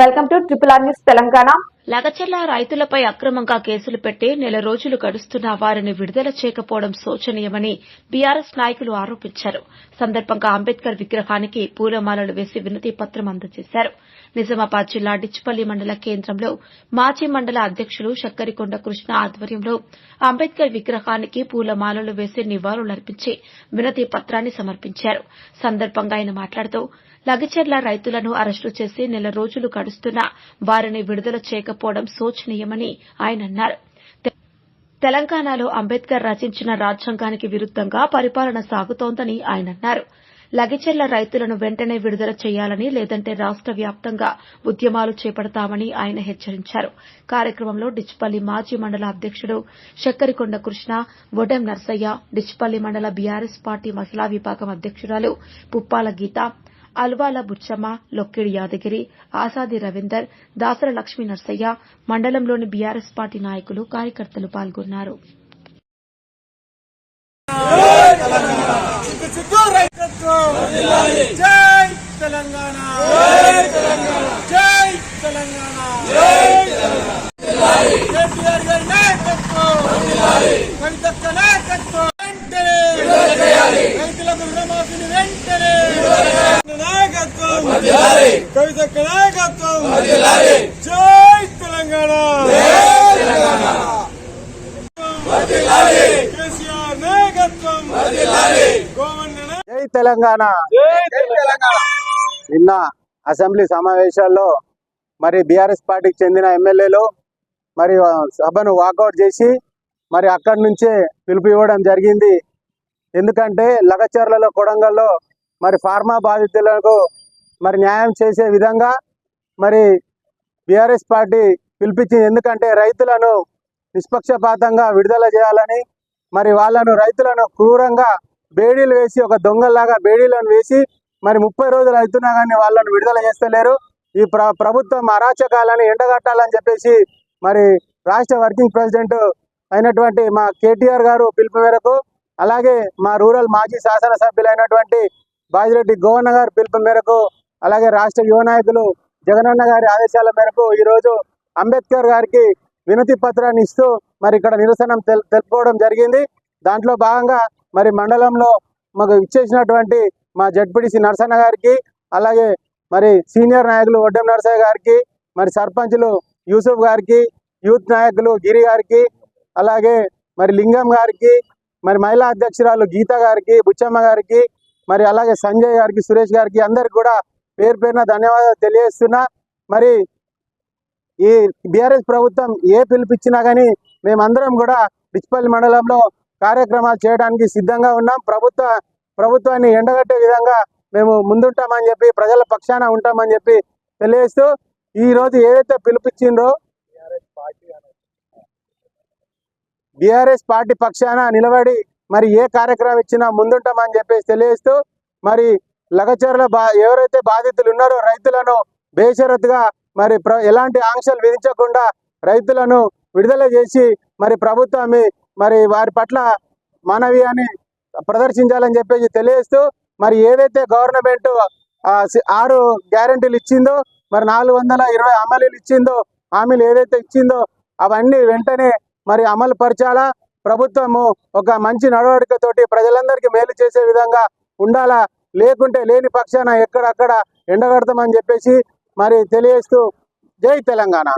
Welcome to triple R news Telangana. Lagacharla రైతులపై అక్రమంగా కేసులు పెట్టి నెల రోజులు గడుస్తున్నా వారిని విడుదల చేయకపోవడం శోచనీయమని బీఆర్ఎస్ నాయకులు ఆరోపించారు. సందర్భంగా అంబేద్కర్ విగ్రహానికి పూలమాలలు వేసి వినతి పత్రం అందజేశారు. నిజామాబాద్ జిల్లా డిచ్పల్లి మండల కేంద్రంలో మాజీ మండల అధ్యక్షులు శక్కరికొండ కృష్ణ ఆధ్వర్యంలో అంబేద్కర్ విగ్రహానికి పూలమాలలు వేసి నివాళులర్పించి వినతి పత్రాన్ని సమర్పించారు. సందర్భంగా ఆయన మాట్లాడుతూ లగచర్ల రైతులను అరెస్టు చేసి నెల రోజులు గడుస్తున్నా వారిని విడుదల చేయక లేకపోవడం శోచనీయమని ఆయన అన్నారు. తెలంగాణలో అంబేద్కర్ రచించిన రాజ్యాంగానికి విరుద్దంగా పరిపాలన సాగుతోందని ఆయన అన్నారు. లగిచెర్ల రైతులను వెంటనే విడుదల చేయాలని లేదంటే రాష్ట వ్యాప్తంగా ఉద్యమాలు చేపడతామని ఆయన హెచ్చరించారు. కార్యక్రమంలో డిచ్పల్లి మాజీ మండల అధ్యకుడు శక్కరికొండ కృష్ణ వొడెం నర్సయ్య డిచ్పల్లి మండల బీఆర్ఎస్ పార్టీ మహిళా విభాగం అధ్యక్షురాలు పుప్పాల గీత అల్వాల బుచ్చమ్మ లొక్కిడి యాదగిరి ఆసాది రవీందర్ దాసర లక్ష్మీ నర్సయ్య మండలంలోని బీఆర్ఎస్ పార్టీ నాయకులు కార్యకర్తలు పాల్గొన్నారు. జై తెలంగాణ జై తెలంగాణ కేటీఆర్ గారి నాయకత్వం కవితక్క నాయకత్వం వెంటనే రైతులకు రుణమాఫీని వెంటనే నాయకత్వం కవితక్క నాయకత్వం జై తెలంగాణ కేసీఆర్ నాయకత్వం గోవన్న జై తెలంగాణ. నిన్న అసెంబ్లీ సమావేశాల్లో మరి బీఆర్ఎస్ పార్టీకి చెందిన ఎమ్మెల్యేలు మరి సభను వాకౌట్ చేసి మరి అక్కడి నుంచే పిలుపు ఇవ్వడం జరిగింది. ఎందుకంటే లగచర్లలో కొడంగల్లో మరి ఫార్మా బాధితులకు మరి న్యాయం చేసే విధంగా మరి బీఆర్ఎస్ పార్టీ పిలిపించింది. ఎందుకంటే రైతులను నిష్పక్షపాతంగా విడుదల చేయాలని మరి వాళ్ళను రైతులను క్రూరంగా బేడీలు వేసి ఒక దొంగల్లాగా బేడీలను వేసి మరి ముప్పై రోజులు అవుతున్నా కానీ వాళ్ళను విడుదల చేస్తలేరు. ఈ ప్ర ప్రభుత్వం అరాచకాలని ఎండగట్టాలని చెప్పేసి మరి రాష్ట్ర వర్కింగ్ ప్రెసిడెంట్ అయినటువంటి మా కేటీఆర్ గారు పిలుపు మేరకు అలాగే మా రూరల్ మాజీ శాసనసభ్యులైనటువంటి బాజిరెడ్డి గోవన్న గారు పిలుపు మేరకు అలాగే రాష్ట్ర యువ నాయకులు జగనన్న గారి ఆదేశాల మేరకు ఈరోజు అంబేద్కర్ గారికి వినతి పత్రాన్ని ఇస్తూ మరి ఇక్కడ నిరసన తెల్- తెలుపుకోవడం జరిగింది. దాంట్లో భాగంగా మరి మండలంలో మాకు ఇచ్చేసినటువంటి మా జడ్పీడిసి నరసన్న గారికి అలాగే మరి సీనియర్ నాయకులు ఒడ్డెం నరసయ్య గారికి మరి సర్పంచులు యూసుఫ్ గారికి యూత్ నాయకులు గిరి గారికి అలాగే మరి లింగం గారికి మరి మహిళా అధ్యక్షురాలు గీత గారికి బుచ్చమ్మ గారికి మరి అలాగే సంజయ్ గారికి సురేష్ గారికి అందరికి కూడా పేరు పేరున ధన్యవాదాలు తెలియజేస్తున్నా. మరి ఈ బీఆర్ఎస్ ప్రభుత్వం ఏ పిలుపిచ్చినా కానీ మేమందరం కూడా డిచ్పల్లి మండలంలో కార్యక్రమాలు చేయడానికి సిద్ధంగా ఉన్నాం. ప్రభుత్వ ప్రభుత్వాన్ని ఎండగట్టే విధంగా మేము ముందుంటామని చెప్పి ప్రజల పక్షాన ఉంటామని చెప్పి తెలియజేస్తూ ఈరోజు ఏదైతే పిలుపుచ్చిండ్రో బీఆర్ఎస్ పార్టీ పక్షాన నిలబడి మరి ఏ కార్యక్రమం ఇచ్చినా ముందుంటామని చెప్పేసి తెలియజేస్తూ మరి లగచర్ల బా ఎవరైతే బాధితులు ఉన్నారో రైతులను బేషరత్గా మరి ప్ర ఎలాంటి ఆంక్షలు విధించకుండా రైతులను విడుదల చేసి మరి ప్రభుత్వం మరి వారి పట్ల మానవీయాన్ని ప్రదర్శించాలని చెప్పేసి తెలియజేస్తూ మరి ఏదైతే గవర్నమెంట్ ఆరు గ్యారెంటీలు ఇచ్చిందో మరి నాలుగు వందల ఇరవై హామీలు ఇచ్చిందో హామీలు ఏదైతే ఇచ్చిందో అవన్నీ వెంటనే మరి అమలు పరచాలా? ప్రభుత్వము ఒక మంచి నడవడికతోటి ప్రజలందరికీ మేలు చేసే విధంగా ఉండాలా? లేకుంటే లేని పక్షాన ఎక్కడక్కడ ఎండగడతామని చెప్పేసి మరి తెలియజేస్తూ జై తెలంగాణ.